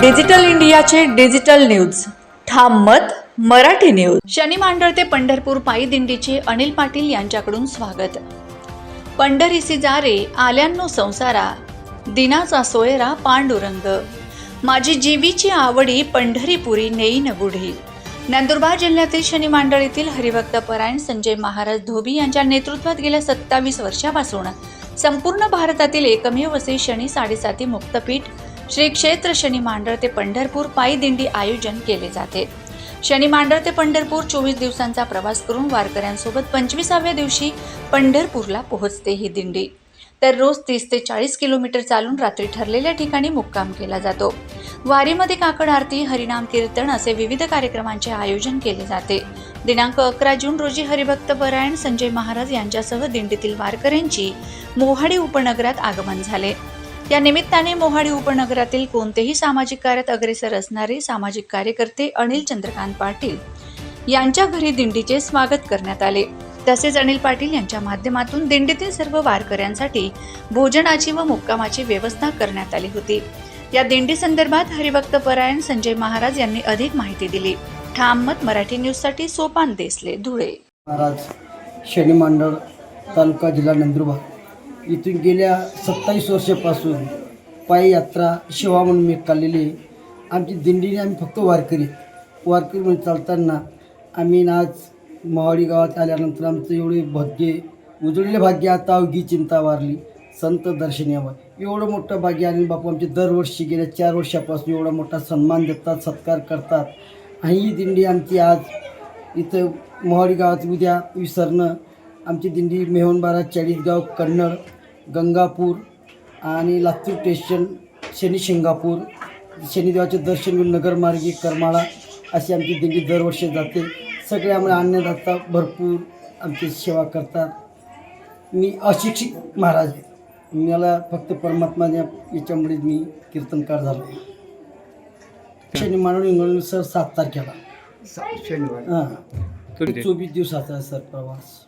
Digital इंडियाचे digital news. ठाम मत मराठी न्यूज. शनी मांडळ ते पंढरपूर पायी दिंडीचे अनिल पाटील यांच्याकडून स्वागत. पंढरीसी जारे आल्यांनो संसारा. दिनाचा सोयरा पांडुरंग. माझी जीवीची आवडी पंढरीपुरी नेईन गुढी. नंदुरबार जिल्ह्यातील शनी मांडळ येथील हरिभक्त परायण संजय महाराज धोबी यांच्या नेतृत्वात गेल्या सत्तावीस वर्षापासून संपूर्ण भारतातील एकमेव असे शनी साडेसाती मुक्तपीठ श्री क्षेत्र शनी मांडळ ते पंढरपूर पायी दिंडी आयोजन केले जाते. शनी मांडळ ते पंढरपूर चोवीस दिवसांचा प्रवास करून वारकऱ्यांसोबत पंचवीसाव्या दिवशी पंढरपूरला पोहोचते ही दिंडी. तर रोज तीस ते चाळीस किलोमीटर चालून रात्री ठरलेल्या ठिकाणी मुक्काम केला जातो. वारीमध्ये काकड आरती हरिनाम कीर्तन असे विविध कार्यक्रमांचे आयोजन केले जाते. दिनांक अकरा जून रोजी हरिभक्त परायण संजय महाराज यांच्यासह दिंडीतील वारकऱ्यांची मोहाडी उपनगरात आगमन झाले. या निमित्ताने मोहाडी उपनगरातील कोणतेही सामाजिक कार्यात अग्रेसर असणारे सामाजिक कार्यकर्ते अनिल चंद्रकांत पाटील यांच्या घरी दिंडीचे स्वागत करण्यात आले. तसेच अनिल पाटील यांच्या माध्यमातून दिंडीतील सर्व वारकऱ्यांसाठी भोजनाची व मुक्कामाची व्यवस्था करण्यात आली होती. या दिंडी संदर्भात हरिभक्त परायण संजय महाराज यांनी अधिक माहिती दिली. ठाम मत मराठी न्यूजसाठी सोपान देसले धुळे. महाराज शनी मंडळ तालुका जिल्हा नंदुरबार. इथून गेल्या सत्तावीस वर्षापासून पाययात्रा शिवा म्हणून मी काढलेली आहे. आमची दिंडीने आम्ही फक्त वारकरी वारकरी म्हणून चालताना आम्ही आज मावाडी गावात आल्यानंतर आमचं एवढे भाग्य उजळले भाग्य आता अवघी चिंता वारली. संत दर्शन यावं. एवढं मोठं भाग्य आणि बापू आमचे दरवर्षी गेल्या चार वर्षापासून एवढा मोठा सन्मान देतात सत्कार करतात. आणि ही दिंडी आमची आज इथं मोहाडी गावात उद्या विसरणं आमची दिंडी मेहनबारा चाळीसगाव कन्नड गंगापूर आणि लातूर स्टेशन शनी शिंगापूर शनिदेवाचे दर्शन घेऊन नगरमार्गी करमाळा अशी आमची दिंडी दरवर्षी जाते. सगळे आम्हाला अन्नदाता भरपूर आमची सेवा करतात. मी अशिक्षित महाराज आहे. मला फक्त परमात्माने याच्यामुळे मी कीर्तनकार झालो शनी मानव इंग्लंड सर सात तारखेला. शनिवार. हां. चोवीस दिवसाचा आहे सर प्रवास.